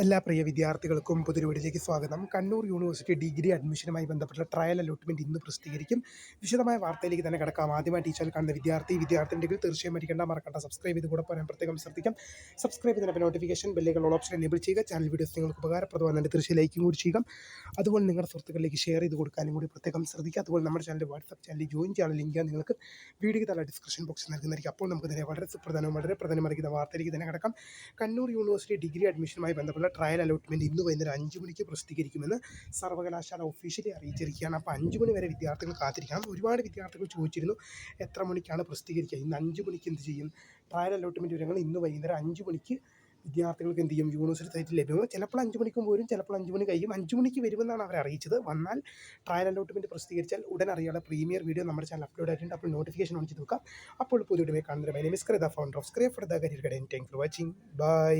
എല്ലാ പ്രിയ വിദ്യാർത്ഥികൾക്കും പുതിയൊരു വീഡിയോയിലേക്ക് സ്വാഗതം. കണ്ണൂർ യൂണിവേഴ്സിറ്റി ഡിഗ്രി അഡ്മിഷനുമായി ബന്ധപ്പെട്ട ട്രയൽ അലോട്ട്മെന്റ് ഇന്ന് പ്രസിദ്ധീകരിക്കും. വിശദമായ വാർത്തയിലേക്ക് തന്നെ കിടക്കാം. ആദ്യമായി ടീച്ചർ കാണുന്ന വിദ്യാർത്ഥി വിദ്യാർത്ഥിയുണ്ടെങ്കിൽ തീർച്ചയായും മരിക്കേണ്ട മറക്കണ്ട. സബ്സ്ക്രൈബ് ചെയ്ത് കൂടെ പോരാൻ പ്രത്യേകം ശ്രദ്ധിക്കാം. സബ്സ്ക്രൈബ് ചെയ്തതിനപ്പോൾ നോട്ടിഫിക്കേഷൻ ബെല്ലുകൾ ഓൾ ഓപ്ഷൻ എനേബിൾ ചെയ്യുക. ചാനൽ വീഡിയോസ് നിങ്ങൾക്ക് ഉപകാരപ്രദമാകുന്നുണ്ട് തീർച്ചയായും ലൈക്കും കൂടി ചെയ്യുക. അതുപോലെ നിങ്ങളുടെ സുഹൃത്തുക്കളിലേക്ക് ഷെയർ ചെയ്ത് കൊടുക്കാനും കൂടി പ്രത്യേകം ശ്രദ്ധിക്കുക. അതുപോലെ നമ്മുടെ ചാനൽ വാട്സ്ആപ്പ് ചാനലിൽ ജോയിൻ ചെയ്യാൻ ലിങ്ക് നിങ്ങൾക്ക് വീഡിയോ തല ഡിസ്ക്രിപ്ഷൻ ബോക്സ് നൽകുന്നതായിരിക്കും. അപ്പോൾ നമുക്ക് തന്നെ വളരെ സുപ്രധാനവും വളരെ പ്രധാനമായിരിക്കുന്ന വാർത്തയിലേക്ക് തന്നെ കിടക്കാം. കണ്ണൂർ യൂണിവേഴ്സിറ്റി ഡിഗ്രി അഡ്മിഷനുമായി ബന്ധപ്പെട്ട ട്രയൽ അലോട്ട്മെന്റ് ഇന്ന് വൈകുന്നേരം അഞ്ച് മണിക്ക് പ്രസിദ്ധീകരിക്കുമെന്ന് സർവകലാശാല ഒഫീഷ്യലി അറിയിച്ചിരിക്കുകയാണ്. അപ്പോൾ അഞ്ച് മണി വരെ വിദ്യാർത്ഥികൾ കാത്തിരിക്കാം ഒരുപാട് വിദ്യാർത്ഥികൾ ചോദിച്ചിരുന്നു എത്ര മണിക്കാണ് പ്രസിദ്ധീകരിക്കുക? ഇന്ന് അഞ്ച് മണിക്ക് എന്ത് ചെയ്യും? ട്രയൽ അലോട്ട്മെന്റ് വിവരങ്ങൾ ഇന്ന് വൈകുന്നേരം അഞ്ച് മണിക്ക് വിദ്യാർത്ഥികൾക്ക് എന്ത് ചെയ്യും? യൂണിവേഴ്സിറ്റി സൈറ്റിൽ ലഭ്യമാകും. ചിലപ്പോൾ അഞ്ച് മണിക്കും വരും ചിലപ്പോൾ അഞ്ച് മണി കഴിയും. അഞ്ച് മണിക്ക് വരുമെന്നാണ് അവർ അറിയിച്ചത്. വന്നാൽ ട്രയൽ അലോട്ട്മെന്റ് പ്രസിദ്ധീകരിച്ചാൽ ഉടൻ അറിയാനുള്ള പ്രീമിയർ വീഡിയോ നമ്മുടെ ചാനൽ അപ്ലോഡ് ആയിട്ടുണ്ട്. അപ്പോൾ നോട്ടിഫിക്കേഷൻ ഓൺ നോക്കാം. അപ്പോൾ പുതിയ കാണുന്നത് my name is Krita founder of സ്ക്രേ for the career guide thank for watching bye